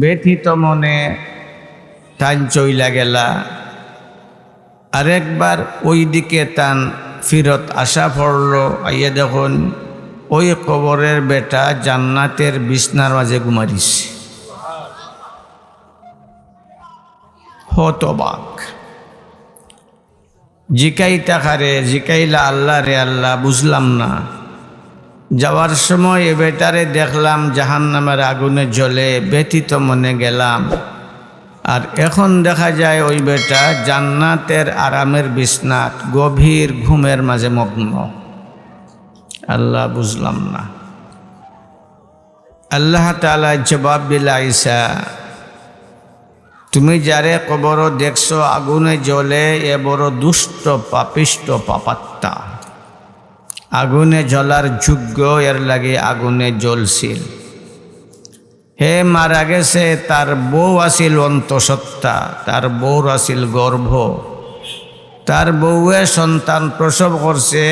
ব্যথিত মনে টান চইলা গেলা। আরেকবার ওই দিকে তান ফিরত আসা পড়ল, আইয়া দেখুন, ওই কবরের বেটা জান্নাতের বিছনার মাঝে ঘুমারিস হতবাক। জিকাই টাকারে জিকাইলা আল্লাহ রে আল্লাহ, বুঝলাম না। যাওয়ার সময় এ বেটারে দেখলাম জাহান নামের আগুনে জ্বলে ব্যথিত মনে গেলাম। আর এখন দেখা যায় ওই বেটা জান্নাতের আরামের বিছনাত গভীর ঘুমের মাঝে মগ্ন। আল্লাহ বুঝলাম না। আল্লাহ তালা জবাব দিলা ইসা তুমি যারে কবর দেখছ আগুনে জ্বলে, এ বড় দুষ্ট, পাপিষ্ট, পাপাত্তা। আগুনে জ্বলার যোগ্য এর লাগে আগুনে জ্বলছিল। হে মারা গেছে, তার বউ আসিল অন্তঃসত্ত্বা, তার বউর আসিল গর্ভ। তার বউয়ে সন্তান প্রসব করছে,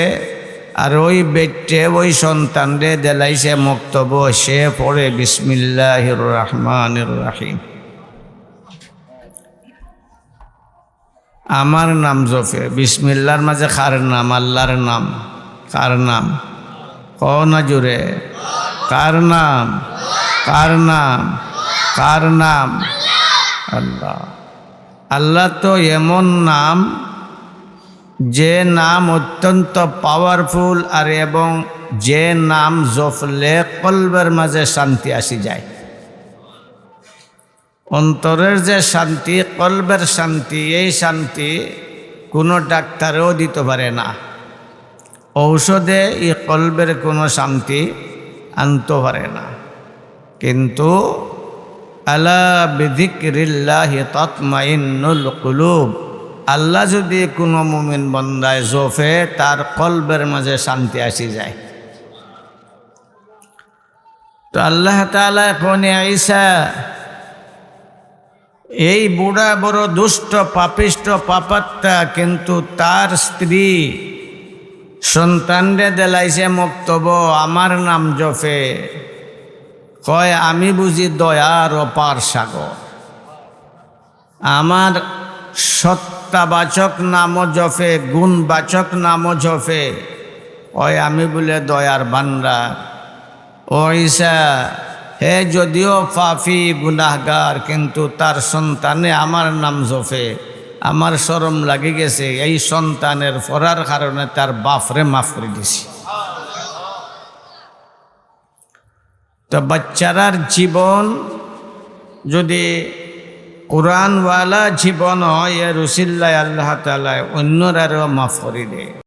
আর ওই বেটে ওই সন্তানরে দেলাইছে মক্তব্য, সে পড়ে বিসমিল্লাহির রহমানির রাহিম। আমার নাম জফে, বিসমিল্লার মাঝে খার নাম, আল্লাহর নাম। কার নাম? ক না জুড়ে কার নাম? কার নাম? কার নাম? আল্লাহ। আল্লাহ তো এমন নাম যে নাম অত্যন্ত পাওয়ারফুল আর এবং যে নাম জফলে কলবের মাঝে শান্তি আসি যায়। অন্তরের যে শান্তি, কলবের শান্তি, এই শান্তি কোনো ডাক্তারেও দিতে পারে না। ঔষধে এই কলবের কোনো শান্তি আনতে পারে না। কিন্তু আলা বিধিক্রিল্লাহি তৎমাইন্নুল কুলুব, আল্লাহ যদি কোনো মুমিন বন্দায় জোফে, তার কলবের মাঝে শান্তি আসি যায়। তো আল্লাহ তালা এখন আইসা এই বুড়া বড় দুষ্ট, পাপিষ্ট, পাপাত্তা, কিন্তু তার স্ত্রী সন্তানরে দেলাইছে মক্তব্য আমার নাম জফে কয়, আমি বুঝি দয়ার অপার সাগর। আমার সত্তাবাচক নামও জফে গুণবাচক নামও জফে কয় আমি বলে দয়ার ভান্ডার ও হে যদিও পাফি গুনাহগার, কিন্তু তার সন্তানে আমার নাম জফে আমার সরম লাগে গেছে, এই সন্তানের ফরার কারণে তার বাফরে মাফ করে দিছি। তো বাচ্চারার জীবন যদি কোরআনওয়ালা জীবন হয়, এর রসিল্লাহ আল্লাহ তালায় অন্যরারও মাফ করে দেয়।